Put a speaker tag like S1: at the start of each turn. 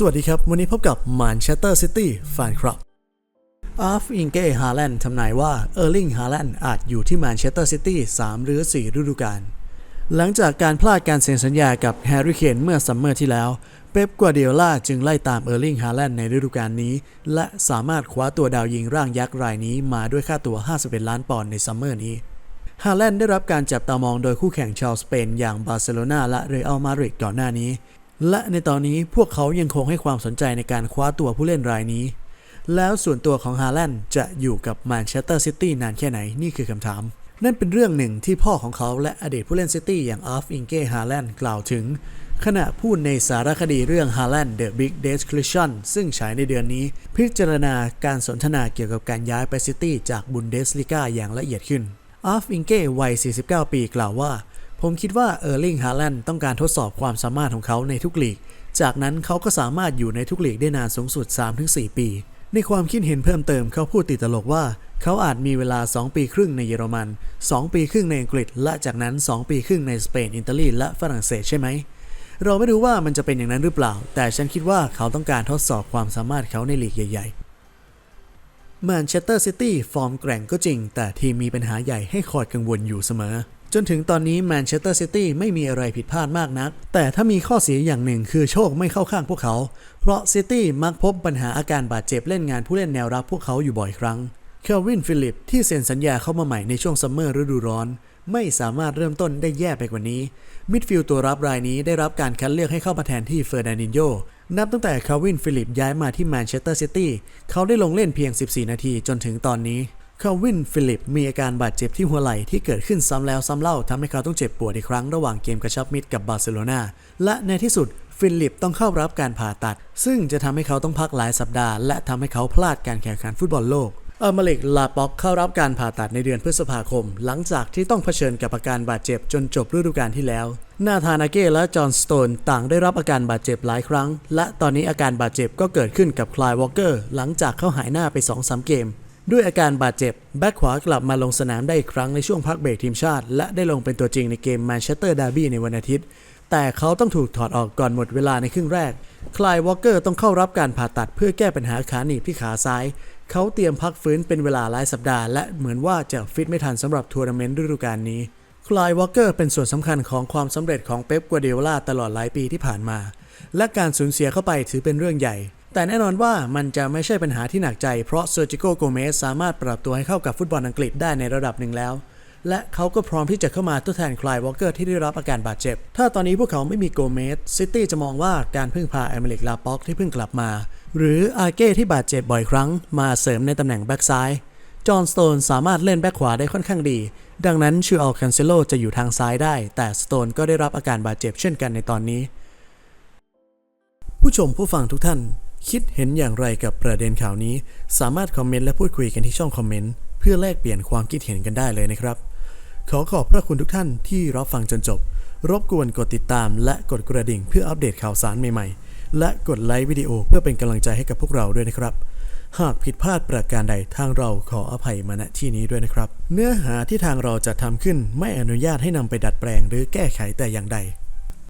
S1: สวัสดีครับ วันนี้พบกับ Manchester City แฟนคลับอาร์ฟอิงเก้ฮาแลนด์ทำนายว่าเออร์ลิงฮาแลนด์อาจอยู่ที่แมนเชสเตอร์ซิตี้3หรือ 4 ฤดูกาลหลังจากการพลาดการเซ็นสัญญากับแฮร์รี่เคนเมื่อซัมเมอร์ที่แล้ว เป๊ปกัวเดียล่าจึงไล่ตามเออร์ลิงฮาแลนด์ในฤดูกาลนี้ และสามารถคว้าตัวดาวยิงร่างยักษ์รายนี้มาด้วยค่าตัว 51 ล้านปอนด์ในซัมเมอร์นี้ฮาแลนด์ได้รับการจับตามองโดยคู่แข่งชาวสเปนอย่างบาร์เซโลนาและเรอัลมาดริดก่อนหน้านี้ และในตอนนี้พวกเขายังคงให้ความสนใจในการคว้าตัวผู้เล่นรายนี้ แล้วส่วนตัวของฮาแลนด์จะอยู่กับแมนเชสเตอร์ซิตี้นานแค่ไหนนี่คือคำถาม นั่นเป็นเรื่องหนึ่งที่พ่อของเขาและอดีตผู้เล่นซิตี้อย่างอาร์ฟอิงเก้ฮาแลนด์กล่าวถึง ขณะพูดในสารคดีเรื่อง Haaland The Big Description ซึ่งฉายในเดือนนี้ พิจารณาการสนทนาเกี่ยวกับการย้ายไปซิตี้จากบุนเดสลิกาอย่างละเอียดขึ้นอาร์ฟอิงเก้วัย 49 ปีกล่าวว่า ผมคิดว่าเออร์ลิงฮาแลนด์ต้องการทดสอบความสามารถของเขาในทุกลีก จากนั้นเขาก็สามารถอยู่ในทุกลีกได้นานสูงสุด 3-4 ปี ในความคิดเห็นเพิ่มเติมเขาพูดติดตลกว่า เขาอาจมีเวลา 2 ปีครึ่งในเยอรมัน 2 ปีครึ่งในอังกฤษ และจากนั้น 2 ปีครึ่งในสเปน อิตาลี และฝรั่งเศสใช่ไหม เราไม่รู้ว่ามันจะเป็นอย่างนั้นหรือเปล่า แต่ฉันคิดว่าเขาต้องการทดสอบความสามารถเขาในลีกใหญ่ๆแมนเชสเตอร์ซิตี้ฟอร์มแกร่งก็จริง แต่ทีมมีปัญหาใหญ่ให้คอยกังวลอยู่เสมอ จนถึงตอนนี้แมนเชสเตอร์ซิตี้ไม่มีอะไรผิดพลาดมากนัก แต่ถ้ามีข้อเสียอย่างหนึ่งคือโชคไม่เข้าข้างพวกเขา เพราะซิตี้มักพบปัญหาอาการบาดเจ็บเล่นงานผู้เล่นแนวรับพวกเขาอยู่บ่อยครั้งเคลวินฟิลิปที่เซ็นสัญญาเข้ามาใหม่ในช่วงซัมเมอร์ฤดูร้อน ไม่สามารถเริ่มต้นได้แย่ไปกว่านี้ มิดฟิลด์ตัวรับรายนี้ได้รับการคัดเลือกให้เข้ามาแทนที่เฟอร์นันดินโญนับตั้งแต่คาวินฟิลิปย้ายมาที่แมนเชสเตอร์ซิตี้เขาได้ลงเล่นเพียง 14 นาทีจนถึงตอนนี้ คาวินฟิลิปมีอาการบาดเจ็บที่หัวไหล่ที่เกิดขึ้นซ้ำแล้วซ้ำเล่าทำให้เขาต้องเจ็บปวดอีกครั้งระหว่างเกมกระชับมิตรกับบาร์เซโลนาและในที่สุดฟิลิปต้องเข้ารับการผ่าตัด ซึ่งจะทำให้เขาต้องพักหลายสัปดาห์ และทำให้เขาพลาดการแข่งขันฟุตบอลโลกอามาเล็กลาป็อกเข้ารับการผ่าตัดในเดือนพฤษภาคม หลังจากที่ต้องเผชิญกับอาการบาดเจ็บจนจบฤดูกาลที่แล้ว นาธานาเก้และจอห์นสโตนต่างได้รับอาการบาดเจ็บหลายครั้ง และตอนนี้อาการบาดเจ็บก็เกิดขึ้นกับคลายวอลเกอร์หลังจากเขาหายหน้าไป2-3เกม ด้วยอาการบาดเจ็บ แบ็คขวากลับมาลงสนามได้อีกครั้งในช่วงพักเบรกทีมชาติ และได้ลงเป็นตัวจริงในเกมแมนเชสเตอร์ดาร์บี้ในวันอาทิตย์ แต่เขาต้องถูกถอดออกก่อนหมดเวลาในครึ่งแรก คลายวอลเกอร์ต้องเข้ารับการผ่าตัดเพื่อแก้ปัญหาขาหนีบที่ขาซ้าย เขาเตรียมพักฟื้นเป็นเวลาหลายสัปดาห์และเหมือนว่าจะฟิตไม่ทันสำหรับทัวร์นาเมนต์ฤดูกาลนี้ คลายวอลเกอร์เป็นส่วนสำคัญของความสำเร็จของเป๊ปกัวเดโอลาตลอดหลายปีที่ผ่านมา และการสูญเสียเข้าไปถือเป็นเรื่องใหญ่ แต่แน่นอนว่ามันจะไม่ใช่ปัญหาที่หนักใจ เพราะเซอร์จิโกโกเมสสามารถปรับตัวให้เข้ากับฟุตบอลอังกฤษได้ในระดับหนึ่งแล้ว และเขาก็พร้อมที่จะเข้ามาทดแทนคลายวอลเกอร์ที่ได้รับอาการบาดเจ็บ ถ้าตอนนี้พวกเขาไม่มีโกเมสซิตี้จะมองว่าการพึ่งพาเอเมริกลาป็อกที่เพิ่งกลับมา หรืออาเก้ที่บาดเจ็บบ่อยครั้ง มาเสริมในตำแหน่งแบ็กซ้ายจอห์นสโตนสามารถเล่นแบ็กขวาได้ค่อนข้างดี ดังนั้นชูอัลคันเซโลจะอยู่ทางซ้ายได้ แต่สโตนก็ได้รับอาการบาดเจ็บเช่นกันในตอนนี้ ผู้ชมผู้ฟังทุกท่าน คิดเห็นอย่างไรกับประเด็นข่าวนี้ สามารถคอมเมนต์และพูดคุยกันที่ช่องคอมเมนต์ เพื่อแลกเปลี่ยนความคิดเห็นกันได้เลยนะครับ ขอขอบพระคุณทุกท่านที่รับฟังจนจบ รบกวนกดติดตาม และกดกระดิ่งเพื่ออัปเดตข่าวสารใหม่ๆ และกดไลค์วิดีโอเพื่อเป็นกำลังใจให้กับพวกเราด้วยนะครับ หากผิดพลาดประการใดทางเราขออภัยมาณที่นี้ด้วยนะครับ เนื้อหาที่ทางเราจะทำขึ้นไม่อนุญาตให้นำไปดัดแปลงหรือแก้ไขแต่อย่างใด